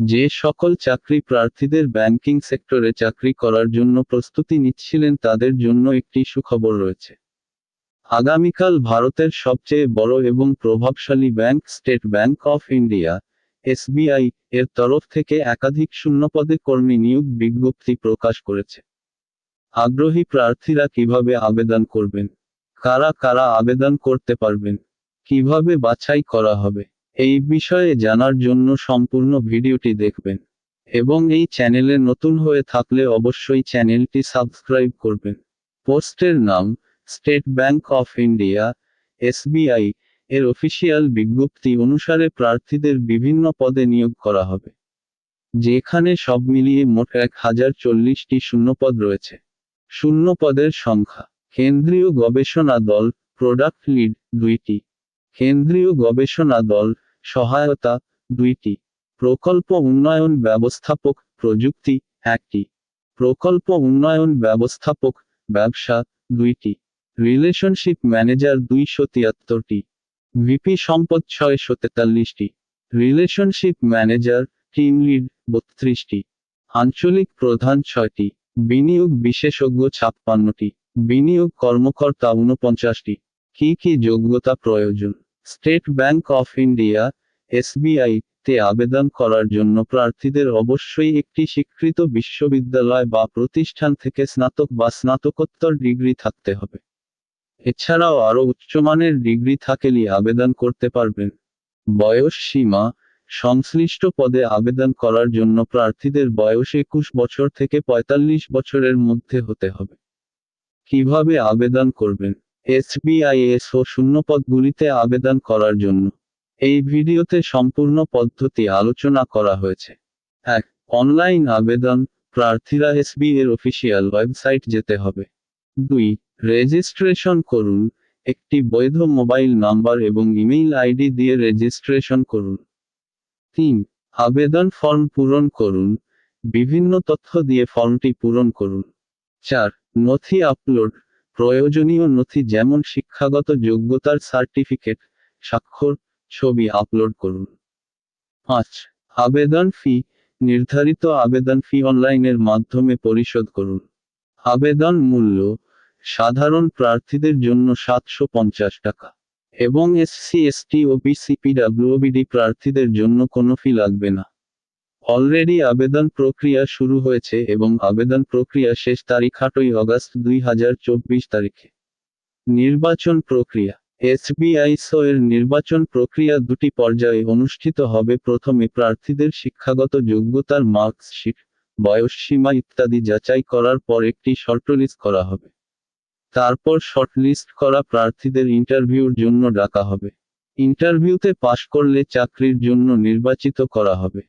যে সকল চাকরি প্রার্থীদের ব্যাংকিং সেক্টরে চাকরি করার জন্য প্রস্তুতি নিচ্ছিলেন তাদের জন্য একটি সুখবর রয়েছে। আগামীকাল ভারতের সবচেয়ে বড় এবং প্রভাবশালী bank State Bank of India, SBI, এর তরফ থেকে একাধিক শূন্যপদে কর্মী নিয়োগ বিজ্ঞপ্তি প্রকাশ করেছে। আগ্রহী প্রার্থীরা কীভাবে আবেদন করবেন? কারা কারা আবেদন করতে পারবেন? কীভাবে বাছাই করা হবে? এই বিষয়ে জানার জন্য সম্পূর্ণ ভিডিওটি দেখবেন এবং এই চ্যানেলে নতুন হয়ে থাকলে অবশ্যই চ্যানেলটি সাবস্ক্রাইব করবেন। পোস্টের নাম, State Bank of India, SBI এর অফিসিয়াল বিজ্ঞপ্তি অনুসারে প্রার্থীদের বিভিন্ন পদে নিয়োগ করা হবে, যেখানে সব মিলিয়ে মোট এক হাজার চল্লিশটি শূন্যপদ রয়েছে। শূন্যপদের সংখ্যা, কেন্দ্রীয় গবেষণা দল, প্রোডাক্ট লিড দুইটি, কেন্দ্রীয় গবেষণা দল সহায়তা দুইটি। প্রকল্প উন্নয়ন ব্যবস্থাপক প্রযুক্তি একটি। প্রকল্প উন্নয়ন ব্যবস্থাপক ব্যবসা দুইটি। রিলেশনশিপ ম্যানেজার দুইশো তিয়াত্তরটি। ভিপি সম্পদ ছয়শো তেতাল্লিশটি। রিলেশনশিপ ম্যানেজার টিম লিড বত্রিশটি। আঞ্চলিক প্রধান ছয়টি। বিনিয়োগ বিশেষজ্ঞ ছাপ্পান্নটি। বিনিয়োগ কর্মকর্তা ঊনপঞ্চাশটি। কি কি যোগ্যতা প্রয়োজন? State Bank of India, SBI, তে আবেদন করার জন্য প্রার্থীদের অবশ্যই একটি স্বীকৃত বিশ্ববিদ্যালয় বা প্রতিষ্ঠান থেকে স্নাতক বা স্নাতকোত্তর ডিগ্রি থাকতে হবে। এছাড়াও আরও উচ্চমানের ডিগ্রি থাকলেই আবেদন করতে পারবেন। বয়স সীমা, সংশ্লিষ্ট পদে আবেদন করার জন্য প্রার্থীদের বয়স একুশ বছর থেকে পঁয়তাল্লিশ বছরের মধ্যে হতে হবে। কীভাবে আবেদন করবেন? এসবিআইএস ও শূন্যপদগুলিতে আবেদন করার জন্য। এই ভিডিওতে সম্পূর্ণ পদ্ধতি আলোচনা করা হয়েছে। এক, অনলাইন আবেদন, প্রার্থীরা এসবি এর অফিসিয়াল ওয়েবসাইট যেতে হবে। দুই, রেজিস্ট্রেশন করুন, একটি বৈধ মোবাইল নাম্বার এবং ইমেইল আইডি দিয়ে রেজিস্ট্রেশন করুন। তিন, আবেদন ফর্ম পূরণ করুন, বিভিন্ন তথ্য দিয়ে ফর্মটি পূরণ করুন। চার, নথি আপলোড প্রয়োজনীয় নথি যেমন শিক্ষাগত যোগ্যতার সার্টিফিকেট, স্বাক্ষর, ছবি আপলোড করুন। পাঁচ, আবেদন ফি, নির্ধারিত আবেদন ফি অনলাইনের মাধ্যমে পরিশোধ করুন। আবেদন মূল্য, সাধারণ প্রার্থীদের জন্য সাতশো পঞ্চাশ টাকা এবং এসসি এসটি ও বিসিপিডাব্লিউবিডি প্রার্থীদের জন্য কোনো ফি লাগবে না। অলরেডি আবেদন প্রক্রিয়া শুরু হয়েছে এবং আবেদন প্রক্রিয়া শেষ তারিখ আটই অগস্ট দুই হাজার চব্বিশ তারিখে। নির্বাচন প্রক্রিয়া। এসবিআই এর নির্বাচন প্রক্রিয়া দুটি পর্যায়ে অনুষ্ঠিত হবে। প্রথমে প্রার্থীদের শিক্ষাগত যোগ্যতার মার্কশিট, বয়স সীমা ইত্যাদি যাচাই করার পর একটি শর্টলিস্ট করা হবে। তারপর শর্টলিস্ট করা প্রার্থীদের ইন্টারভিউর জন্য ডাকা হবে। ইন্টারভিউতে পাশ করলে চাকরির জন্য নির্বাচিত করা হবে।